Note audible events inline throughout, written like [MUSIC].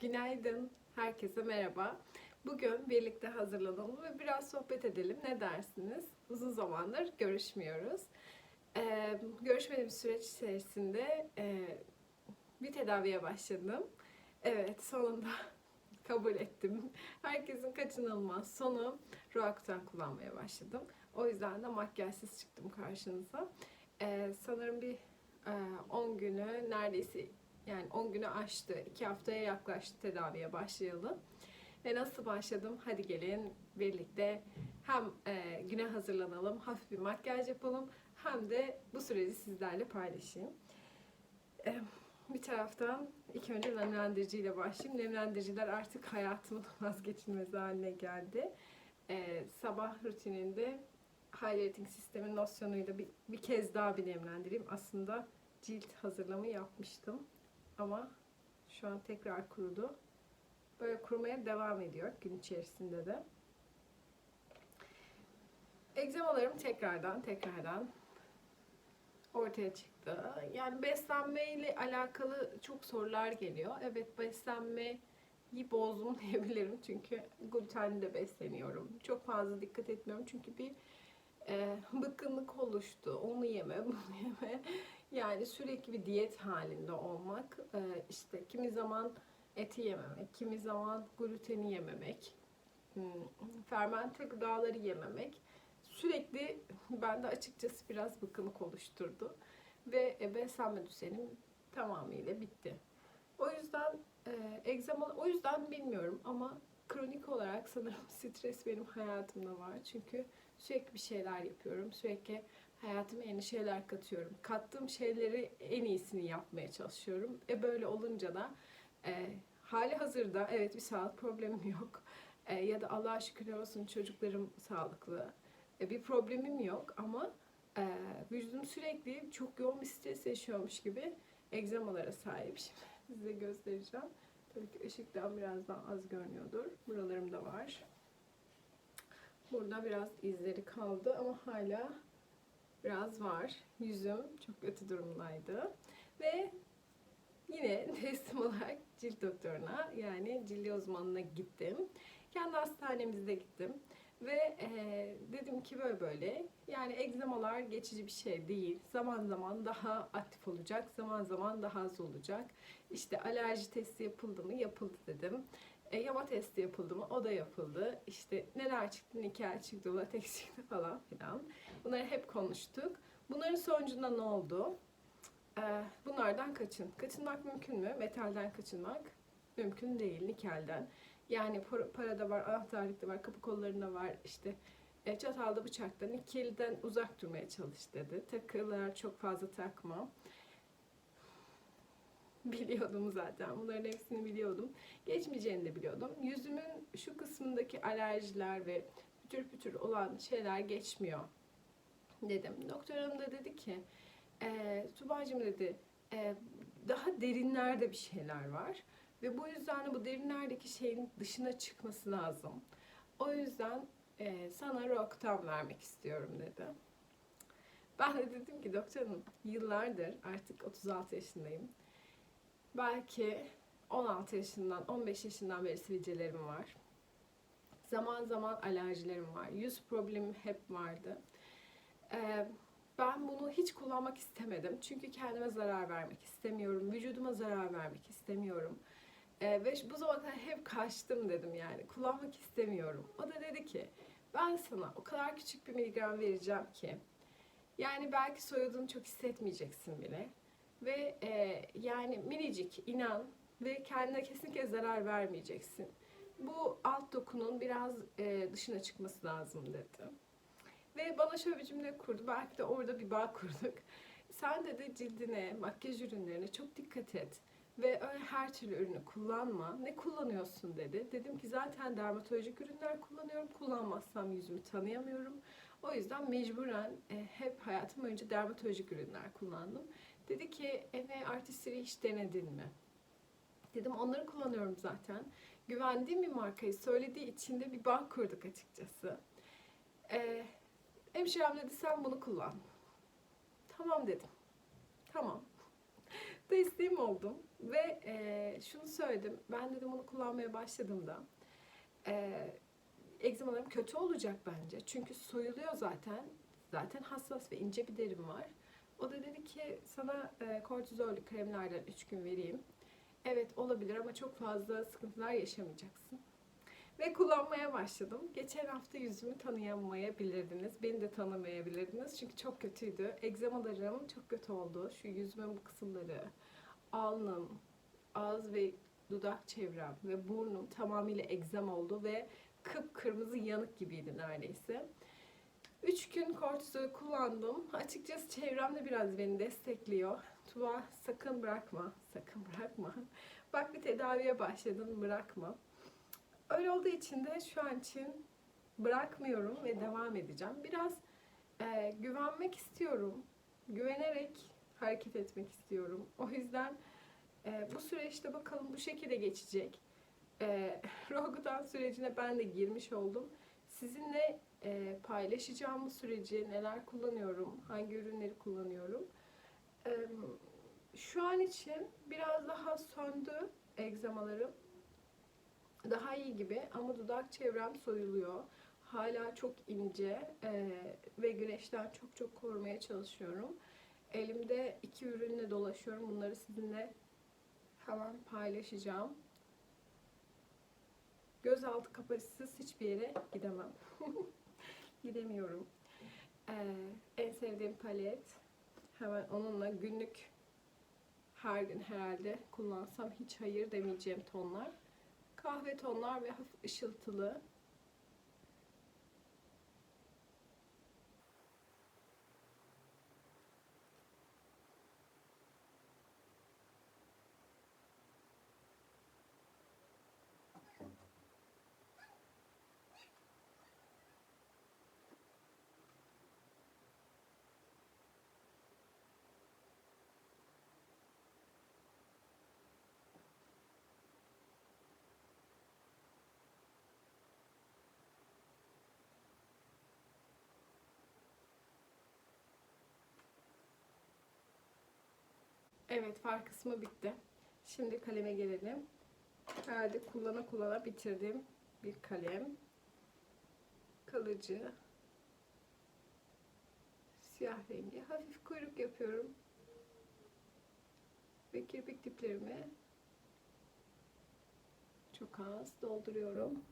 Günaydın, herkese merhaba. Bugün birlikte hazırlanalım ve biraz sohbet edelim. Ne dersiniz? Uzun zamandır görüşmüyoruz. Ee, görüşmediğimiz süreç içerisinde e, bir tedaviye başladım. Evet, sonunda [LAUGHS] kabul ettim. Herkesin kaçınılmaz sonu Roakutan kullanmaya başladım. O yüzden de makyajsız çıktım karşınıza. Ee, sanırım bir e, 10 günü neredeyse yani 10 günü aştı. 2 haftaya yaklaştı tedaviye başlayalı. Ve nasıl başladım? Hadi gelin birlikte hem e, güne hazırlanalım, hafif bir makyaj yapalım hem de bu süreci sizlerle paylaşayım. E, bir taraftan ilk önce nemlendiriciyle başlayayım. Nemlendiriciler artık hayatımın [LAUGHS] vazgeçilmezi haline geldi. E, sabah rutininde highlighting sistemin losyonuyla bir, bir kez daha bir nemlendireyim. Aslında cilt hazırlamı yapmıştım. Ama şu an tekrar kurudu. Böyle kurumaya devam ediyor gün içerisinde de. Egzamalarım tekrardan tekrardan ortaya çıktı. Yani beslenmeyle alakalı çok sorular geliyor. Evet beslenmeyi bozdum [LAUGHS] diyebilirim çünkü glutenli de besleniyorum. Çok fazla dikkat etmiyorum çünkü bir e, bıkkınlık oluştu. Onu yeme, [LAUGHS] bunu yeme. Yani sürekli bir diyet halinde olmak. E, işte kimi zaman eti yememek, kimi zaman gluteni yememek, hmm, fermente gıdaları yememek sürekli [LAUGHS] bende açıkçası biraz bıkkınlık oluşturdu. Ve beslenme düzenim tamamıyla bitti. O yüzden e, egzama, o yüzden bilmiyorum ama kronik olarak sanırım [LAUGHS] stres benim hayatımda var. Çünkü sürekli bir şeyler yapıyorum. Sürekli hayatıma yeni şeyler katıyorum. Kattığım şeyleri en iyisini yapmaya çalışıyorum. E böyle olunca da e, hali hazırda evet bir sağlık problemim [LAUGHS] yok. E, ya da Allah'a şükürler olsun çocuklarım sağlıklı. E, bir problemim yok ama e, vücudum sürekli çok yoğun bir stres yaşıyormuş gibi egzamalara sahip. [LAUGHS] Şimdi size göstereceğim. Tabii ki ışıktan biraz daha az görünüyordur. Buralarımda var. Burada biraz izleri kaldı ama hala biraz var. Yüzüm çok kötü durumdaydı. Ve yine [LAUGHS] teslim olarak cilt doktoruna yani cildi uzmanına gittim. Kendi hastanemizde gittim. Ve e, dedim ki böyle böyle yani egzamalar geçici bir şey değil. Zaman zaman daha aktif olacak, zaman zaman daha az olacak. İşte alerji testi yapıldı mı? Yapıldı dedim. E, yama testi yapıldı mı? O da yapıldı. İşte neler çıktı? Nikel çıktı, lateks çıktı falan filan. Bunları hep konuştuk. Bunların sonucunda ne oldu? E, bunlardan kaçın. Kaçınmak mümkün mü? Metalden kaçınmak mümkün değil. Nikelden. Yani par- parada var, anahtarlıkta var, kapı kollarında var, işte e, çatalda, bıçakta, nikelden uzak durmaya çalış dedi. Takılar çok fazla takma. [LAUGHS] Biliyordum zaten. Bunların hepsini biliyordum. Geçmeyeceğini de biliyordum. Yüzümün şu kısmındaki alerjiler ve pütür pütür olan şeyler geçmiyor dedim. Doktor hanım da dedi ki e, Tuba'cığım dedi e, daha derinlerde bir şeyler var. Ve bu yüzden de bu derinlerdeki şeyin dışına çıkması lazım. O yüzden e, sana Roakutan vermek istiyorum dedi. Ben de dedim ki doktor hanım yıllardır artık 36 yaşındayım. Belki 16 yaşından 15 yaşından beri sivilcelerim var. Zaman zaman alerjilerim var. Yüz problemim hep vardı. Ee, ben bunu hiç kullanmak istemedim. Çünkü kendime zarar vermek istemiyorum. Vücuduma zarar vermek istemiyorum. Ee, ve bu zamana hep kaçtım dedim yani. Kullanmak istemiyorum. O da dedi ki ben sana o kadar küçük bir miligram vereceğim ki yani belki soyadını çok hissetmeyeceksin bile. Ve e, yani minicik inan ve kendine kesinlikle zarar vermeyeceksin. Bu alt dokunun biraz e, dışına çıkması lazım dedi. Ve bana şöyle bir cümle kurdu. Belki de orada bir bağ [LAUGHS] kurduk. Sen dedi cildine, makyaj ürünlerine çok dikkat et. Ve öyle her türlü ürünü kullanma. Ne kullanıyorsun dedi. Dedim ki zaten dermatolojik ürünler kullanıyorum. Kullanmazsam yüzümü tanıyamıyorum. O yüzden mecburen e, hep hayatım boyunca dermatolojik ürünler kullandım. Dedi ki eve artistleri hiç denedin mi? Dedim onları kullanıyorum zaten. Güvendiğim bir markayı söylediği için de bir bağ kurduk açıkçası. Ee, hemşirem dedi sen bunu kullan. Tamam dedim. Tamam. [LAUGHS] Teslim oldum. Ve e, şunu söyledim. Ben dedim bunu kullanmaya başladığımda e, egzamalarım kötü olacak bence. Çünkü soyuluyor zaten. Zaten hassas ve ince bir derim var. O da dedi ki sana e, kortizollü kremlerden 3 gün vereyim. Evet olabilir ama çok fazla sıkıntılar yaşamayacaksın. Ve kullanmaya başladım. Geçen hafta yüzümü tanıyamayabilirdiniz. Beni de tanımayabilirdiniz. Çünkü çok kötüydü. Egzamalarım çok kötü oldu. Şu yüzümün bu kısımları, alnım, ağız ve dudak çevrem ve burnum tamamıyla egzam oldu ve kıpkırmızı yanık gibiydi neredeyse. 3 gün kortizol kullandım. Açıkçası çevrem de biraz beni destekliyor. Tuba sakın bırakma, sakın bırakma. Bak bir tedaviye başladın, bırakma. Öyle olduğu için de şu an için bırakmıyorum ve devam edeceğim. Biraz e, güvenmek istiyorum. Güvenerek hareket etmek istiyorum. O yüzden e, bu süreçte bakalım bu şekilde geçecek. E, [LAUGHS] Rogudan sürecine ben de girmiş oldum. Sizinle e, paylaşacağım bu süreci, neler kullanıyorum, hangi ürünleri kullanıyorum. E, şu an için biraz daha söndü egzamalarım. Daha iyi gibi ama dudak çevrem soyuluyor. Hala çok ince e, ve güneşten çok çok korumaya çalışıyorum. Elimde iki ürünle dolaşıyorum. Bunları sizinle hemen paylaşacağım. Gözaltı kapasitesiz hiçbir yere gidemem. [LAUGHS] Gidemiyorum. Ee, en sevdiğim palet. Hemen onunla günlük her gün herhalde kullansam hiç hayır demeyeceğim tonlar. Kahve tonlar ve hafif ışıltılı. Evet far kısmı bitti. Şimdi kaleme gelelim. Herhalde kullana kullana bitirdiğim bir kalem. Kalıcı. Siyah rengi. Hafif kuyruk yapıyorum. Ve kirpik diplerimi çok az dolduruyorum.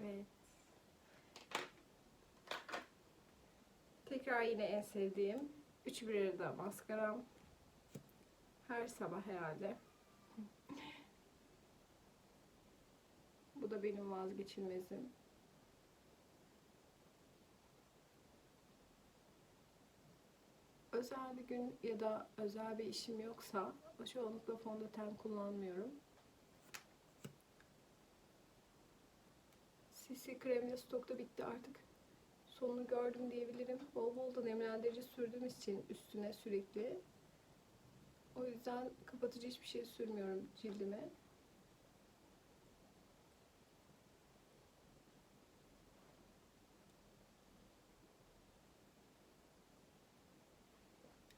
Evet. Tekrar yine en sevdiğim üç bir arada maskaram. Her sabah herhalde. Bu da benim vazgeçilmezim. Özel bir gün ya da özel bir işim yoksa çoğunlukla fondöten kullanmıyorum. CC krem de stokta bitti artık. Sonunu gördüm diyebilirim. Bol bol da nemlendirici sürdüğüm için üstüne sürekli. O yüzden kapatıcı hiçbir şey sürmüyorum cildime.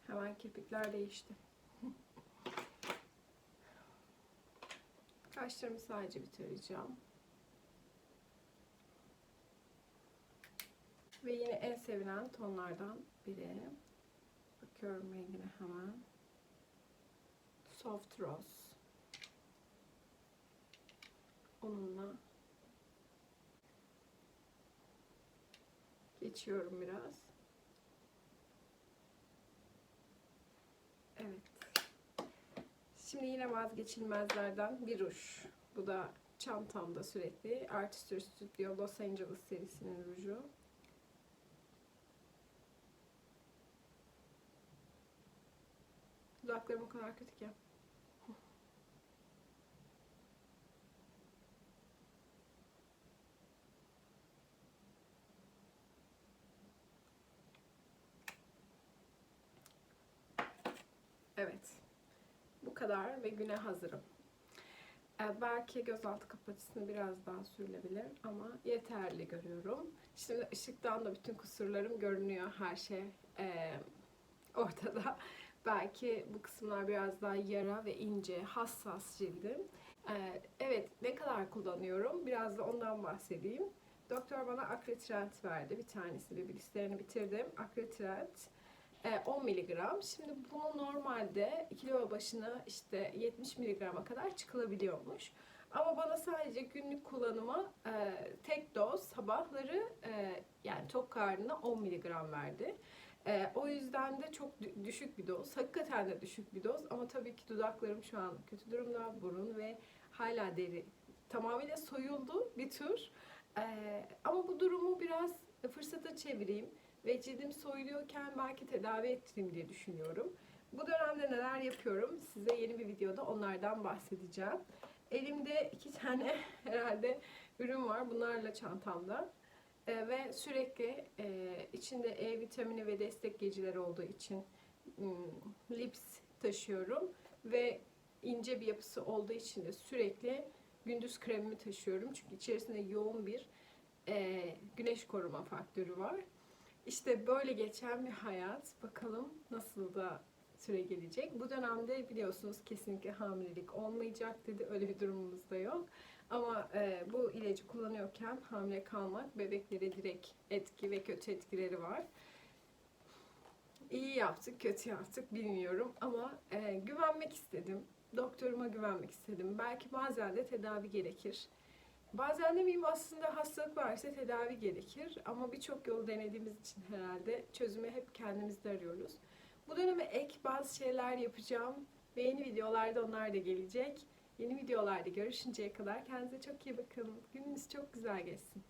Hemen kirpikler değişti. [LAUGHS] Kaşlarımı sadece bitireceğim. Ve yine en sevilen tonlardan biri. Bakıyorum rengine hemen. Soft Rose. Onunla geçiyorum biraz. Evet. Şimdi yine vazgeçilmezlerden bir ruj. Bu da çantamda sürekli. Artistry Studio Los Angeles serisinin ruju. Kulaklarım o kadar kötü ki. Evet. Bu kadar ve güne hazırım. Ee, belki gözaltı kapatıcısını biraz daha sürülebilir ama yeterli görüyorum. Şimdi ışıktan da bütün kusurlarım görünüyor her şey e, ortada. Belki bu kısımlar biraz daha yara ve ince, hassas cildim. Ee, evet, ne kadar kullanıyorum? Biraz da ondan bahsedeyim. Doktor bana akretrent verdi. Bir tanesi bir bilgisayarını bitirdim. Akretrent e, 10 miligram. Şimdi bunu normalde kilo başına işte 70 miligrama kadar çıkılabiliyormuş. Ama bana sadece günlük kullanıma e, tek doz sabahları e, yani tok karnına 10 miligram verdi. E, o yüzden de çok dü- düşük bir doz. Hakikaten de düşük bir doz ama tabii ki dudaklarım şu an kötü durumda. Burun ve hala deri tamamıyla soyuldu bir tür. E, ama bu durumu biraz fırsata çevireyim ve cildim soyuluyorken belki tedavi ettireyim diye düşünüyorum. Bu dönemde neler yapıyorum size yeni bir videoda onlardan bahsedeceğim. Elimde iki tane [LAUGHS] herhalde ürün var bunlarla çantamda. Ee, ve sürekli e, içinde E vitamini ve destekleyicileri olduğu için lips taşıyorum ve ince bir yapısı olduğu için de sürekli gündüz kremimi taşıyorum çünkü içerisinde yoğun bir e, güneş koruma faktörü var. İşte böyle geçen bir hayat. Bakalım nasıl da süre gelecek. Bu dönemde biliyorsunuz kesinlikle hamilelik olmayacak dedi. Öyle bir durumumuz da yok. Ama e, bu ilacı kullanıyorken hamile kalmak bebeklere direkt etki ve kötü etkileri var. İyi yaptık, kötü yaptık bilmiyorum ama e, güvenmek istedim. Doktoruma güvenmek istedim. Belki bazen de tedavi gerekir. Bazen demeyeyim aslında hastalık varsa tedavi gerekir ama birçok yolu denediğimiz için herhalde çözümü hep kendimizde arıyoruz. Bu döneme ek bazı şeyler yapacağım ve yeni videolarda onlar da gelecek. Yeni videolarda görüşünceye kadar kendinize çok iyi bakın. Gününüz çok güzel geçsin.